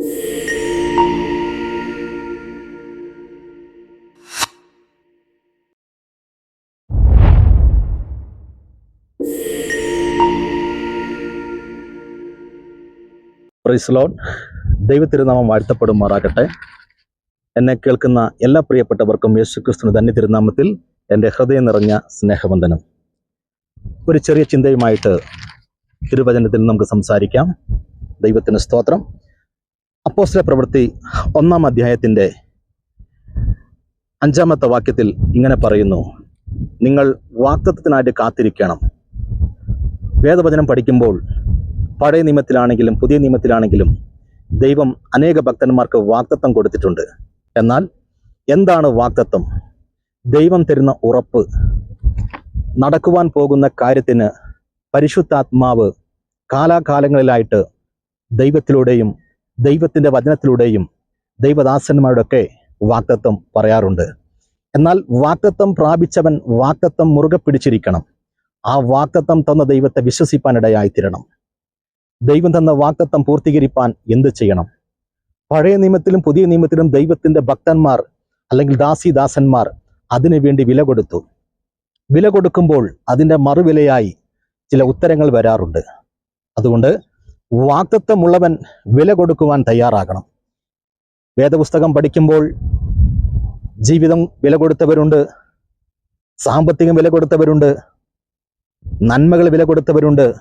പ്രൈസ്ലോൺ ദൈവത്തിരുനാമം വാഴ്ത്തപ്പെടുമാറാകട്ടെ. എന്നെ കേൾക്കുന്ന എല്ലാ പ്രിയപ്പെട്ടവർക്കും യേശുക്രിസ്തുവിന് തന്നെ തിരുനാമത്തിൽ എന്റെ ഹൃദയം നിറഞ്ഞ സ്നേഹവന്ദനം. ഒരു ചെറിയ ചിന്തയുമായിട്ട് തിരുവചനത്തിൽ നമുക്ക് സംസാരിക്കാം. ദൈവത്തിന് സ്തോത്രം. അപ്പോസ്തല പ്രവൃത്തി ഒന്നാം അധ്യായത്തിന്റെ അഞ്ചാമത്തെ വാക്യത്തിൽ ഇങ്ങനെ പറയുന്നു നിങ്ങൾ വാക്തത്വത്തിനായിട്ട് കാത്തിരിക്കണം. വേദവചനം പഠിക്കുമ്പോൾ പഴയ നിയമത്തിലാണെങ്കിലും പുതിയ നിയമത്തിലാണെങ്കിലും ദൈവം അനേക ഭക്തന്മാർക്ക് വാക്തത്വം കൊടുത്തിട്ടുണ്ട്. എന്നാൽ എന്താണ് വാക്തത്വം ദൈവം തരുന്ന ഉറപ്പ് നടക്കുവാൻ പോകുന്ന കാര്യത്തിന് പരിശുദ്ധാത്മാവ് കാലാകാലങ്ങളിലായിട്ട് ദൈവത്തിലൂടെയും ദൈവത്തിന്റെ വചനത്തിലൂടെയും ദൈവദാസന്മാരുടെയൊക്കെ വാക്തത്വം പറയാറുണ്ട്. എന്നാൽ വാക്തത്വം പ്രാപിച്ചവൻ വാക്തത്വം മുറുകെ പിടിച്ചിരിക്കണം. ആ വാക്തത്വം തന്ന ദൈവത്തെ വിശ്വസിപ്പാനിടയായിത്തീരണം. ദൈവം തന്ന വാക്തത്വം പൂർത്തീകരിപ്പാൻ എന്ത് ചെയ്യണം? പഴയ നിയമത്തിലും പുതിയ നിയമത്തിലും ദൈവത്തിന്റെ ഭക്തന്മാർ അല്ലെങ്കിൽ ദാസിദാസന്മാർ അതിനു വേണ്ടി വില കൊടുത്തു. വില കൊടുക്കുമ്പോൾ അതിന്റെ മറുവിലയായി ചില ഉത്തരങ്ങൾ വരാറുണ്ട്. അതുകൊണ്ട് വാക്തത്വമുള്ളവൻ വില കൊടുക്കുവാൻ തയ്യാറാകണം. വേദപുസ്തകം പഠിക്കുമ്പോൾ ജീവിതം വില കൊടുത്തവരുണ്ട് സാമ്പത്തികം വില കൊടുത്തവരുണ്ട് നന്മകൾ വില കൊടുത്തവരുണ്ട്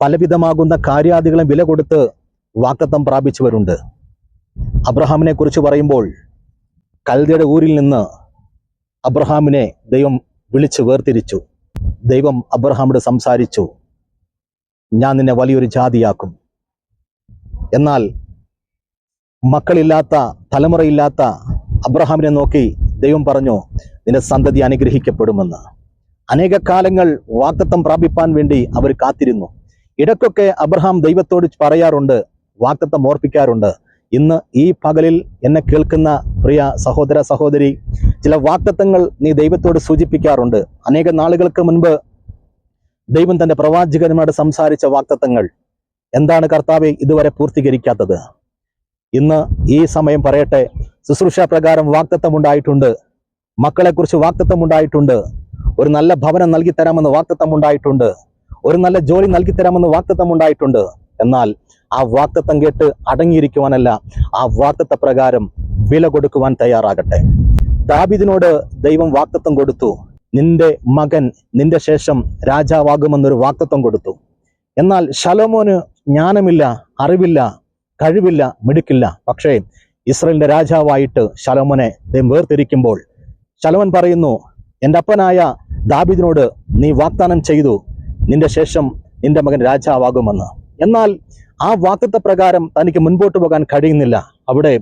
പലവിധമാകുന്ന കാര്യാദികളും വില കൊടുത്ത് വാക്തത്വം പ്രാപിച്ചവരുണ്ട്. അബ്രഹാമിനെ കുറിച്ച് പറയുമ്പോൾ കൽദയുടെ ഊരിൽ നിന്ന് അബ്രഹാമിനെ ദൈവം വിളിച്ചു വേർതിരിച്ചു. ദൈവം അബ്രഹാമിനോട് സംസാരിച്ചു. ഞാൻ നിന്നെ വലിയൊരു ജാതിയാക്കും. എന്നാൽ മക്കളില്ലാത്ത തലമുറയില്ലാത്ത അബ്രഹാമിനെ നോക്കി ദൈവം പറഞ്ഞു നിന്റെ സന്തതി അനുഗ്രഹിക്കപ്പെടുമെന്ന്. അനേക കാലങ്ങൾ വാക്തത്വം പ്രാപിപ്പാൻ വേണ്ടി അവർ കാത്തിരുന്നു. ഇടക്കൊക്കെ അബ്രഹാം ദൈവത്തോട് പറയാറുണ്ട് വാക്തത്വം ഓർപ്പിക്കാറുണ്ട് ഇന്ന് ഈ പകലിൽ എന്നെ കേൾക്കുന്ന പ്രിയ സഹോദര സഹോദരി ചില വാക്തത്വങ്ങൾ നീ ദൈവത്തോട് സൂചിപ്പിക്കാറുണ്ട്. അനേക നാളുകൾക്ക് മുൻപ് ദൈവം തന്റെ പ്രവാചകന്മാരോട് സംസാരിച്ച വാക്തത്വങ്ങൾ എന്താണ് കർത്താവെ ഇതുവരെ പൂർത്തീകരിക്കാത്തത്? ഇന്ന് ഈ സമയം പറയട്ടെ ശുശ്രൂഷ പ്രകാരം വാക്തത്വം ഉണ്ടായിട്ടുണ്ട്. മക്കളെക്കുറിച്ച് വാക്തത്വം ഉണ്ടായിട്ടുണ്ട്. ഒരു നല്ല ഭവനം നൽകി തരാമെന്ന് വാക്തത്വം ഉണ്ടായിട്ടുണ്ട്. ഒരു നല്ല ജോലി നൽകി തരാമെന്ന് വാക്തത്വം ഉണ്ടായിട്ടുണ്ട്. എന്നാൽ ആ വാക്തത്വം കേട്ട് അടങ്ങിയിരിക്കുവാനല്ല ആ വാക്തത്വ പ്രകാരം വില കൊടുക്കുവാൻ തയ്യാറാകട്ടെ. ദാബിദിനോട് ദൈവം വാക്തത്വം കൊടുത്തു. നിന്റെ മകൻ നിന്റെ ശേഷം രാജാവാകുമെന്നൊരു വാക്തത്വം കൊടുത്തു. എന്നാൽ ശലോമോന് ജ്ഞാനമില്ല അറിവില്ല കഴിവില്ല മിടുക്കില്ല. പക്ഷേ ഇസ്രയേലിന്റെ രാജാവായിട്ട് ശലോമോനെ ദൈവം വേർതിരിക്കുമ്പോൾ ശലോമൻ പറയുന്നു എന്റെ അപ്പനായ ദാബിദിനോട് നീ വാഗ്ദാനം ചെയ്തു നിന്റെ ശേഷം നിന്റെ മകൻ രാജാവാകുമെന്ന്. എന്നാൽ ആ വാക്തത്വ പ്രകാരം തനിക്ക് മുൻപോട്ട് പോകാൻ കഴിയുന്നില്ല. അവിടെ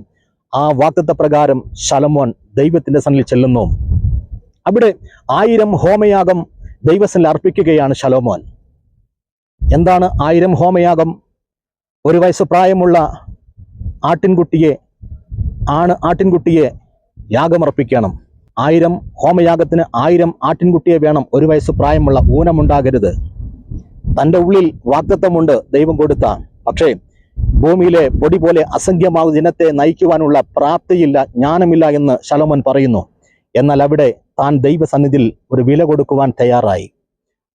ആ വാക്തത്വ പ്രകാരം ശലമോൻ ദൈവത്തിന്റെ സന്നിൽ ചെല്ലുന്നു. അവിടെ ആയിരം ഹോമയാഗം ദൈവസനിൽ അർപ്പിക്കുകയാണ് ശലോമോൻ. എന്താണ് ആയിരം ഹോമയാഗം? ഒരു വയസ്സ് പ്രായമുള്ള ആട്ടിൻകുട്ടിയെ ആണ് ആട്ടിൻകുട്ടിയെ യാഗമർപ്പിക്കണം ആയിരം ഹോമയാഗത്തിന് ആയിരം ആട്ടിൻകുട്ടിയെ വേണം. ഒരു വയസ്സ് പ്രായമുള്ള ഊനമുണ്ടാകരുത്. തന്റെ ഉള്ളിൽ വാഗ്ദത്വമുണ്ട് ദൈവം കൊടുത്ത. പക്ഷേ ഭൂമിയിലെ പൊടി പോലെ അസംഖ്യമാവ് ജനത്തെ നയിക്കുവാനുള്ള പ്രാപ്തിയില്ല ജ്ഞാനമില്ല എന്ന് ശലോമൻ പറയുന്നു. എന്നാൽ അവിടെ താൻ ദൈവസന്നിധിയിൽ ഒരു വില കൊടുക്കുവാൻ തയ്യാറായി.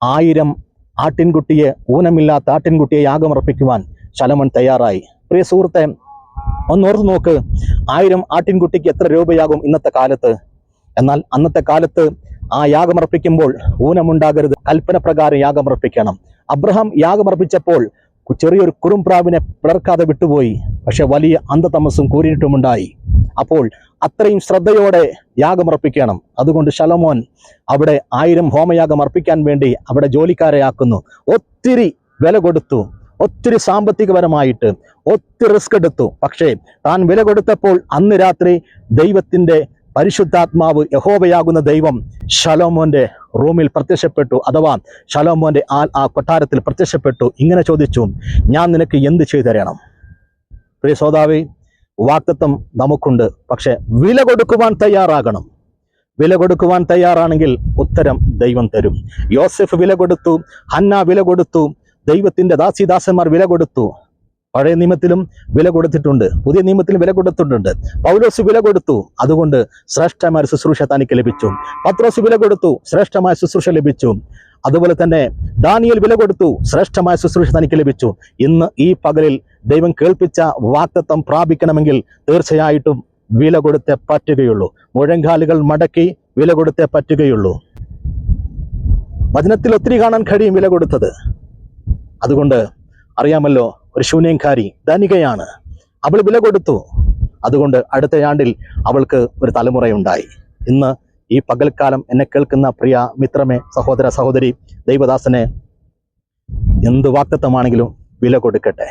ആയിരം ആട്ടിൻകുട്ടിയെ ഊനമില്ലാത്ത ആട്ടിൻകുട്ടിയെ യാഗമർപ്പിക്കുവാൻ ശലമൺ തയ്യാറായി. പ്രിയ സുഹൃത്തെ ഒന്നോർത്ത് നോക്ക്. ആയിരം ആട്ടിൻകുട്ടിക്ക് എത്ര രൂപയാകും ഇന്നത്തെ കാലത്ത്? എന്നാൽ അന്നത്തെ കാലത്ത് ആ യാഗമർപ്പിക്കുമ്പോൾ ഊനമുണ്ടാകരുത്. കൽപ്പന പ്രകാരം യാഗമർപ്പിക്കണം. അബ്രഹാം യാഗമർപ്പിച്ചപ്പോൾ ചെറിയൊരു കുറുംപ്രാവിനെ പിളർക്കാതെ വിട്ടുപോയി. പക്ഷെ വലിയ അന്ധതമസ്സും കൂരിട്ടുമുണ്ടായി അപ്പോൾ അത്രയും ശ്രദ്ധയോടെ യാഗമർപ്പിക്കണം അതുകൊണ്ട് ശലമോൻ അവിടെ ആയിരം ഹോമയാഗം അർപ്പിക്കാൻ വേണ്ടി അവിടെ ജോലിക്കാരെ ആക്കുന്നു. ഒത്തിരി വില കൊടുത്തു. ഒത്തിരി സാമ്പത്തികപരമായിട്ട് ഒത്തിരി റിസ്ക് എടുത്തു. പക്ഷേ താൻ വില കൊടുത്തപ്പോൾ അന്ന് രാത്രി ദൈവത്തിന്റെ പരിശുദ്ധാത്മാവ് യഹോബയാകുന്ന ദൈവം ഷലോമോന്റെ റൂമിൽ പ്രത്യക്ഷപ്പെട്ടു. അഥവാ ഷലോമോന്റെ ആ ആ കൊട്ടാരത്തിൽ പ്രത്യക്ഷപ്പെട്ടു. ഇങ്ങനെ ചോദിച്ചു ഞാൻ നിനക്ക് എന്ത് ചെയ്തു തരണം? പ്രിയ സോദാവേ വാക്തത്വം നമുക്കുണ്ട്. പക്ഷെ വില കൊടുക്കുവാൻ തയ്യാറാകണം. വില കൊടുക്കുവാൻ തയ്യാറാണെങ്കിൽ ഉത്തരം ദൈവം തരും. യോസെഫ് വില കൊടുത്തു ഹന്ന വില കൊടുത്തു ദൈവത്തിന്റെ ദാസിദാസന്മാർ വില കൊടുത്തു. പഴയ നിയമത്തിലും വില കൊടുത്തിട്ടുണ്ട് പുതിയ നിയമത്തിലും വില കൊടുത്തിട്ടുണ്ട്. പൗലോസ് വില കൊടുത്തു അതുകൊണ്ട് ശ്രേഷ്ഠമായ ശുശ്രൂഷ തനിക്ക് ലഭിച്ചു. പത്രോസ് വില കൊടുത്തു ശ്രേഷ്ഠമായ ശുശ്രൂഷ ലഭിച്ചു. അതുപോലെ തന്നെ ദാനിയൽ വില കൊടുത്തു ശ്രേഷ്ഠമായ ശുശ്രൂഷ തനിക്ക് ലഭിച്ചു. ഇന്ന് ഈ പകലിൽ ദൈവം കേൾപ്പിച്ച വാക്തത്വം പ്രാപിക്കണമെങ്കിൽ തീർച്ചയായിട്ടും വില കൊടുത്തേ പറ്റുകയുള്ളൂ. മുഴങ്കാലുകൾ മടക്കി വില കൊടുത്തേ പറ്റുകയുള്ളൂ. വചനത്തിൽ ഒത്തിരി കാണാൻ കഴിയും വില കൊടുത്തത്. അതുകൊണ്ട് അറിയാമല്ലോ ഒരു ശൂന്യംകാരി ധനികയാണ്. അവൾ വില കൊടുത്തു. അതുകൊണ്ട് അടുത്ത ആണ്ടിൽ അവൾക്ക് ഒരു തലമുറയുണ്ടായി. ഇന്ന് ഈ പകൽക്കാലം എന്നെ കേൾക്കുന്ന പ്രിയ മിത്രമേ സഹോദര സഹോദരി ദൈവദാസനെ എന്ത് വാക്തത്വമാണെങ്കിലും വില കൊടുക്കട്ടെ.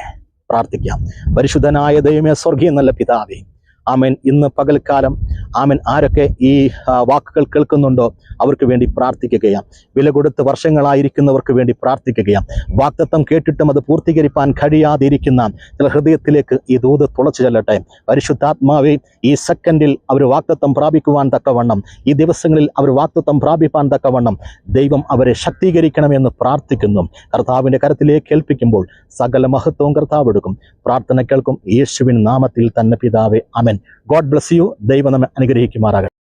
പ്രാർത്ഥിക്കാം. പരിശുദ്ധനായ ദൈവമേ സ്വർഗീയ നല്ല പിതാവേ ആമൻ. ഇന്ന് പകൽക്കാലം ആമേൻ ആരൊക്കെ ഈ വാക്കുകൾ കേൾക്കുന്നുണ്ടോ അവർക്ക് വേണ്ടി പ്രാർത്ഥിക്കുകയാണ് വില കൊടുത്ത് വർഷങ്ങളായിരിക്കുന്നവർക്ക് വേണ്ടി പ്രാർത്ഥിക്കുകയാണ് വാക്തത്വം കേട്ടിട്ടും അത് പൂർത്തീകരിപ്പാൻ കഴിയാതിരിക്കുന്ന ചില ഹൃദയത്തിലേക്ക് ഈ ദൂത് തുളച്ചു ചെല്ലട്ടെ. പരിശുദ്ധാത്മാവെ ഈ സെക്കൻഡിൽ അവർ വാക്തത്വം പ്രാപിക്കുവാൻ തക്കവണ്ണം ഈ ദിവസങ്ങളിൽ അവർ വാക്തത്വം പ്രാപിപ്പാൻ തക്കവണ്ണം ദൈവം അവരെ ശക്തീകരിക്കണമെന്ന് പ്രാർത്ഥിക്കുന്നു. കർത്താവിന്റെ കരത്തിലേക്ക് ഏൽപ്പിക്കുമ്പോൾ സകല മഹത്വവും കർത്താവ് എടുക്കും. പ്രാർത്ഥന കേൾക്കും. യേശുവിൻ നാമത്തിൽ തന്നെ പിതാവെ അമൻ ഗോഡ് ബ്ലസ് യു ദൈവം നമ്മെ അനുഗ്രഹിക്കുമാറാകട്ടെ